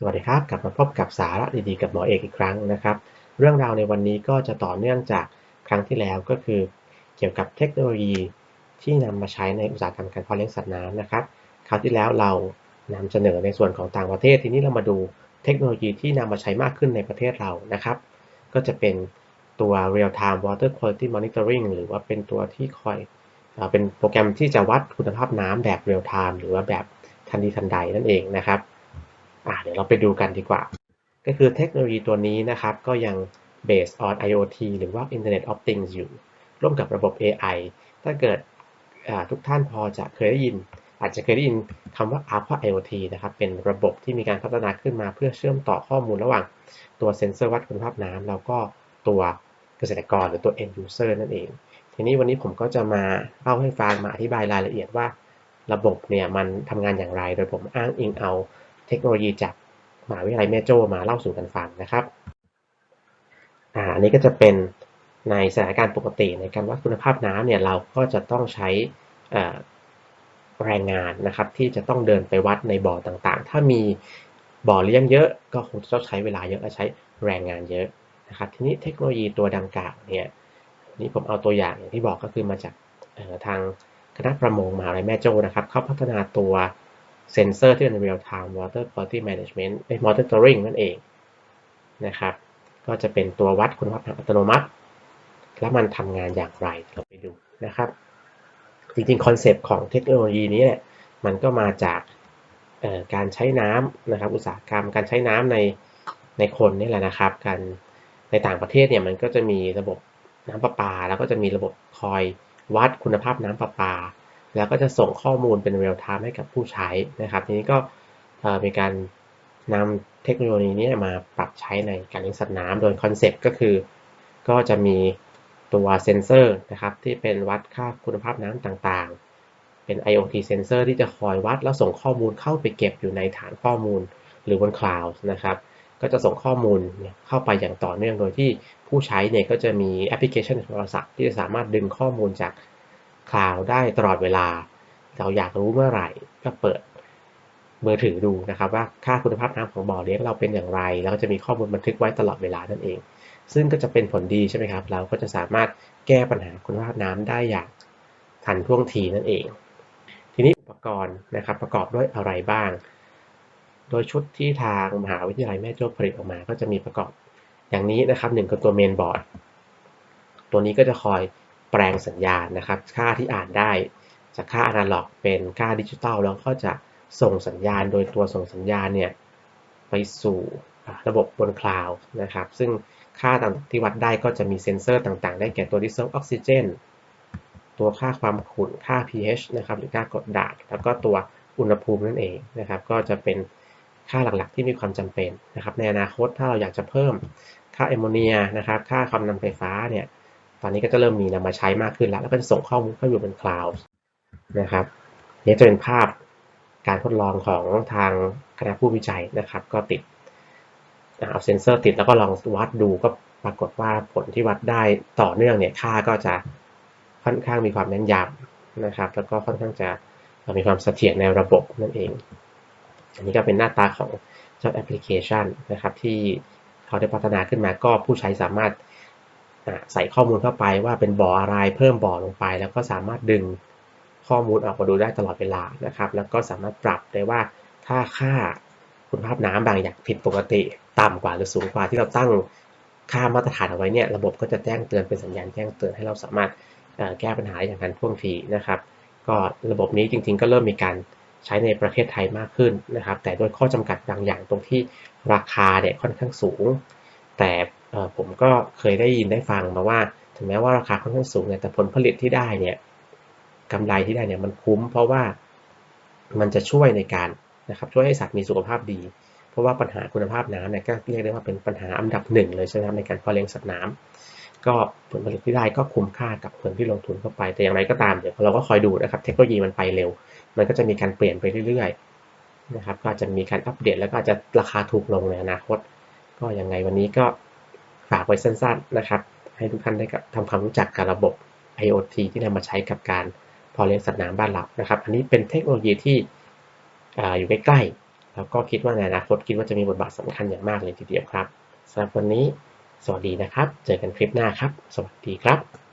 สวัสดีครับ กลับมาพบกับสาระดีๆกับหมอเอกอีกครั้งนะครับ เรื่องราวในวันนี้ก็จะต่อเนื่องจากครั้งที่แล้วก็คือ เกี่ยวกับเทคโนโลยีที่นำมาใช้ในอุตสาหกรรมการเพาะเลี้ยงสัตว์น้ำนะครับ คราวที่แล้วเรานำเสนอในส่วนของต่างประเทศ ทีนี้เรามาดูเทคโนโลยีที่นำมาใช้มากขึ้นในประเทศเรานะครับ ก็จะเป็นตัว real time water quality monitoring หรือว่าเป็นตัวที่คอยเป็นโปรแกรมที่จะวัดคุณภาพน้ำแบบ real time หรือว่าแบบทันทีทันใดนั่นเองนะครับ อะเดี๋ยวเราไปดูกันดีกว่า ก็คือเทคโนโลยีตัวนี้นะครับ ก็ยัง based on IoT หรือว่า Internet of Things อยู่ ร่วมกับระบบ AI ถ้าเกิดทุกท่านพอจะเคยได้ยิน อาจจะเคยได้ยินคำว่า Alpha IoT นะครับ เป็นระบบที่มีการพัฒนาขึ้นมาเพื่อเชื่อมต่อข้อมูลระหว่าง ตัวเซ็นเซอร์วัดคุณภาพน้ำแล้วก็ตัวเกษตรกรหรือตัว end user นั่นเอง ทีนี้วันนี้ผมก็จะมาเล่าให้ฟังมาอธิบายรายละเอียดว่า ระบบเนี่ยมันทำงานอย่างไร โดยผมอ้างอิงเอา เทคโนโลยีจากมหาวิทยาลัยแม่โจ้มาเล่าสู่กันฟังนะครับอ่าอันนี้ก็จะเป็นในสถานการณ์ปกติในการวัดคุณภาพน้ำเนี่ยเราก็จะต้องใช้แรงงานนะครับที่จะต้องเดินไปวัดในบ่อต่างๆ ถ้ามีบ่อเลี้ยงเยอะก็คงจะต้องใช้เวลาเยอะและใช้แรงงานเยอะนะครับทีนี้เทคโนโลยีตัวดังกล่าวเนี่ยนี่ผมเอาตัวอย่างอย่างที่บอกก็คือมาจากทางคณะประมงมหาวิทยาลัยแม่โจ้นะครับเขาพัฒนาตัว เซนเซอร์ที่เป็น real time water quality management เอ้ monitoring นั่นเองนะครับ ก็จะเป็นตัววัดคุณภาพทางอัตโนมัติ แล้วมันทำงานอย่างไรเราไปดูนะครับ จริงๆ คอนเซปต์ของเทคโนโลยีนี้เนี่ยมันก็มาจากการใช้น้ำนะครับ อุตสาหกรรมการใช้น้ำในในคนนี่แหละนะครับ การในต่างประเทศเนี่ยมันก็จะมีระบบน้ำประปา แล้วก็จะมีระบบคอยวัดคุณภาพน้ำประปา แล้วก็จะส่งข้อมูลเป็นเรียลไทม์ให้กับผู้ใช้นะครับ ทีนี้ก็มีการนำเทคโนโลยีนี้มาปรับใช้ในการเลี้ยงสัตว์น้ำโดยคอนเซปต์ก็คือ ก็จะมีตัวเซนเซอร์นะครับที่เป็นวัดค่าคุณภาพน้ำต่างๆ เป็น IoT เซนเซอร์ที่จะคอยวัดแล้วส่งข้อมูลเข้าไปเก็บอยู่ในฐานข้อมูลหรือบนคลาวด์นะครับ ก็จะส่งข้อมูลเนี่ยเข้าไปอย่างต่อเนื่องโดยที่ผู้ใช้เนี่ยก็จะมีแอปพลิเคชันโทรศัพท์ที่จะสามารถดึงข้อมูลจาก คลาวด์ได้ตลอดเวลา เราอยากรู้เมื่อไหร่ก็เปิดมือถือดูนะครับว่าค่าคุณภาพน้ำของบ่อเลี้ยงเราเป็นอย่างไร แล้วก็จะมีข้อมูลบันทึกไว้ตลอดเวลานั่นเอง ซึ่งก็จะเป็นผลดีใช่ไหมครับ เราก็จะสามารถแก้ปัญหาคุณภาพน้ำได้อย่างทันท่วงทีนั่นเอง ทีนี้อุปกรณ์นะครับประกอบด้วยอะไรบ้าง โดยชุดที่ทางมหาวิทยาลัยแม่โจ้ผลิตออกมา ก็จะมีประกอบอย่างนี้นะครับหนึ่งคือตัวเมนบอร์ดตัวนี้ก็จะคอย แปลงสัญญาณนะครับ ค่าที่อ่านได้จากค่าอนาล็อก เป็นค่าดิจิตอลแล้วก็จะส่งสัญญาณโดยตัวส่งสัญญาณเนี่ยไปสู่ระบบบนคลาวด์นะครับ ซึ่งค่าต่างๆที่วัดได้ก็จะมีเซ็นเซอร์ต่างๆ ได้แก่ตัว dissolved oxygen ตัวค่าความขุ่นค่า pH นะครับหรือค่ากรดด่างแล้วก็ตัวอุณหภูมินั่นเองนะครับ ก็จะเป็นค่าหลักๆ ที่มีความจำเป็นนะครับ ในอนาคตถ้าเราอยากจะเพิ่มค่าแอมโมเนียนะครับ ค่าความนำไฟฟ้าเนี่ย ตอนนี้ก็จะเริ่มมีนำมาใช้มากขึ้นแล้ว แล้วก็จะส่งข้อมูลเข้าอยู่บนคลาวด์นะครับนี่จะเป็นภาพการทดลองของทางคณะผู้วิจัยนะครับ ก็ติดเอาเซนเซอร์ติดแล้วก็ลองวัดดูก็ปรากฏว่าผลที่วัดได้ต่อเนื่องเนี่ยค่าก็จะค่อนข้างมีความแม่นยำนะครับ แล้วก็ค่อนข้างจะมีความเสถียรในระบบนั่นเอง อันนี้ก็เป็นหน้าตาของเจ้าแอปพลิเคชันนะครับที่เขาได้พัฒนาขึ้นมาก็ผู้ใช้สามารถ ใส่ข้อมูลเข้าไปว่าเป็นบ่ออะไรเพิ่มบ่อลงไป แล้วก็สามารถดึงข้อมูลออกมาดูได้ตลอดเวลานะครับ แล้วก็สามารถปรับได้ว่าถ้าค่าคุณภาพน้ำบางอย่างผิดปกติต่ำกว่าหรือสูงกว่าที่เราตั้งค่ามาตรฐานเอาไว้เนี่ยระบบก็จะแจ้งเตือนเป็นสัญญาณแจ้งเตือนให้เราสามารถแก้ปัญหาอย่างทันท่วงทีนะครับ ก็ระบบนี้จริงๆ ก็เริ่มมีการใช้ในประเทศไทยมากขึ้นนะครับ แต่ด้วยข้อจำกัดบางอย่างตรงที่ราคาเนี่ยค่อนข้างสูง แต่ ผมก็เคยได้ยินได้ฟังมาว่า ถึงแม้ว่าราคาค่อนข้างสูงเนี่ยแต่ผลผลิตที่ได้เนี่ยกำไรที่ได้เนี่ยมันคุ้ม เพราะว่ามันจะช่วยในการนะครับช่วยให้สัตว์มีสุขภาพดี เพราะว่าปัญหาคุณภาพน้ำเนี่ยก็เรียกได้ว่าเป็นปัญหาอันดับหนึ่งเลยใช่ไหมครับในการเพาะเลี้ยงสัตว์น้ำก็ผลผลิตที่ได้ก็คุ้มค่ากับเงินที่ลงทุนเข้าไป แต่อย่างไรก็ตามเดี๋ยวเราก็คอยดูนะครับ เทคโนโลยีมันไปเร็ว มันก็จะมีการเปลี่ยนไปเรื่อยๆนะครับก็จะมีการอัปเดตแล้วก็อาจจะราคาถูกลงในอนาคต ก็ยังไงวันนี้ก็ ฝากไว้สั้นๆนะครับ ให้ทุกท่านได้ทำความรู้จักกับระบบ IoT ที่นำมาใช้กับการพอเลี้ยงสัตว์น้ำบ้านเรานะครับ อันนี้เป็นเทคโนโลยีที่อยู่ใกล้ๆ แล้วก็คิดว่าในอนาคตคิดว่าจะมีบทบาทสำคัญอย่างมากเลยทีเดียวครับสำหรับวันนี้สวัสดีนะครับ เจอกันคลิปหน้าครับ สวัสดีครับ